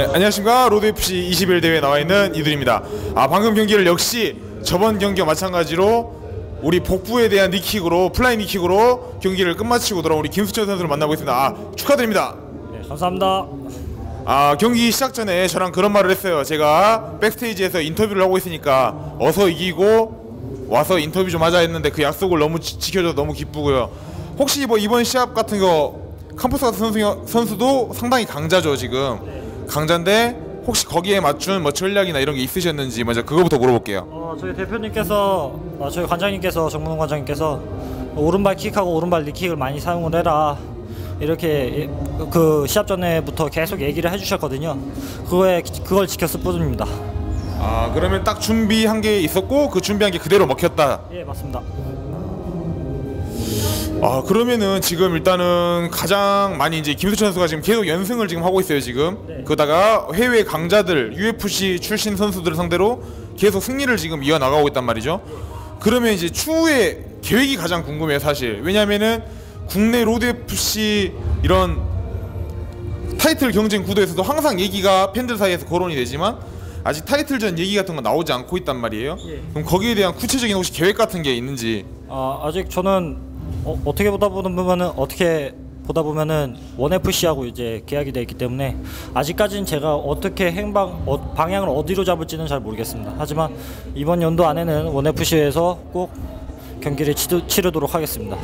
안녕하십니까 로드FC 21 대회에 나와 있는 이들입니다. 아 방금 경기를 역시 저번 경기와 마찬가지로 우리 복부에 대한 니킥으로 플라이 니킥으로 경기를 끝마치고 돌아온 우리 김수철 선수를 만나고 있습니다. 아 축하드립니다. 네, 감사합니다. 아 경기 시작 전에 저랑 그런 말을 했어요. 제가 백스테이지에서 인터뷰를 하고 있으니까 어서 이기고 와서 인터뷰 좀 하자 했는데 그 약속을 너무 지, 지켜줘서 너무 기쁘고요. 혹시 뭐 이번 시합 같은 거 캠퍼스 같은 선수, 선수도 상당히 강자죠 지금 강자인데 혹시 거기에 맞춘 뭐 전략이나 이런 게 있으셨는지 먼저 그거부터 물어볼게요. 어, 저희 대표님께서 어, 저희 관장님께서 정문홍 관장님께서 오른발 킥하고 오른발 리킥을 많이 사용을 해라 이렇게 예- 그 시합 전에부터 계속 얘기를 해주셨거든요. 그거에 그걸 지켰을 뿐입니다. 아 그러면 딱 준비한 게 있었고 그 준비한 게 그대로 먹혔다. 예 맞습니다. 아 그러면은 지금 일단은 가장 많이 이제 김수철 선수가 지금 계속 연승을 지금 하고 있어요 지금. 네. 그러다가 해외 강자들 UFC 출신 선수들을 상대로 계속 승리를 지금 이어 나가고 있단 말이죠. 그러면 이제 추후에 계획이 가장 궁금해요 사실. 왜냐면은 국내 로드 FC 이런 타이틀 경쟁 구도에서도 항상 얘기가 팬들 사이에서 거론이 되지만 아직 타이틀전 얘기 같은 거 나오지 않고 있단 말이에요. 예. 그럼 거기에 대한 구체적인 혹시 계획 같은 게 있는지. 아, 아직 저는 어, 어떻게 보다 보면은 어떻게 보다 보면은 원 FC하고 이제 계약이 돼 있기 때문에 아직까지는 제가 어떻게 행방 어, 방향을 어디로 잡을지는 잘 모르겠습니다. 하지만 이번 연도 안에는 원 FC에서 꼭 경기를 치르, 치르도록 하겠습니다.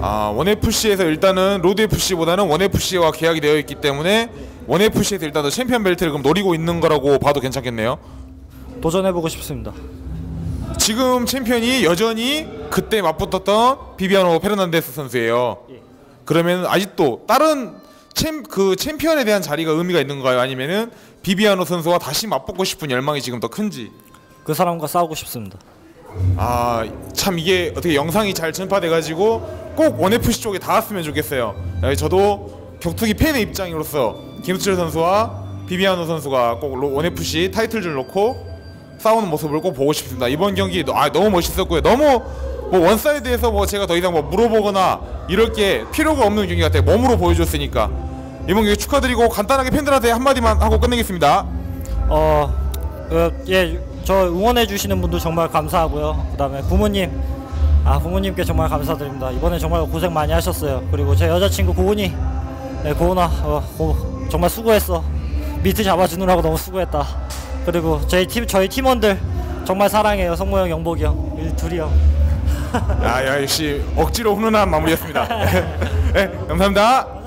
아, 원FC에서 일단은 로드 FC보다는 원FC와 계약이 되어 있기 때문에 원FC에서 일단 은 챔피언 벨트를 그럼 노리고 있는 거라고 봐도 괜찮겠네요. 도전해 보고 싶습니다. 지금 챔피언이 여전히 그때 맞붙었던 비비아노 페르난데스 선수예요. 예. 그러면 아직도 다른 챔 그 챔피언에 대한 자리가 의미가 있는 건가요? 아니면은 비비아노 선수와 다시 맞붙고 싶은 열망이 지금 더 큰지? 그 사람과 싸우고 싶습니다. 아 참 이게 어떻게 영상이 잘 전파돼 가지고 꼭 원FC 쪽에 닿았으면 좋겠어요. 예, 저도 격투기 팬의 입장으로서 김수철 선수와 비비아노 선수가 꼭 로- 원FC 타이틀을 놓고 싸우는 모습을 꼭 보고 싶습니다. 이번 경기 너- 아 너무 멋있었고요. 너무 뭐 원사이드에서 뭐 제가 더 이상 뭐 물어보거나 이럴 게 필요가 없는 경기 같아요. 몸으로 보여줬으니까 이번 경기 축하드리고 간단하게 팬들한테 한마디만 하고 끝내겠습니다. 어, 그, 예, 저 응원해 주시는 분들 정말 감사하고요. 그다음에 부모님, 아 부모님께 정말 감사드립니다. 이번에 정말 고생 많이 하셨어요. 그리고 제 여자친구 고은이, 네, 고은아, 어, 고, 정말 수고했어. 미트 잡아주느라고 너무 수고했다. 그리고 저희 팀, 저희 팀원들 정말 사랑해요. 성모 형, 영복이 형, 이 둘이 형. 아 야, 역시 억지로 훈훈한 마무리였습니다. 네, 감사합니다.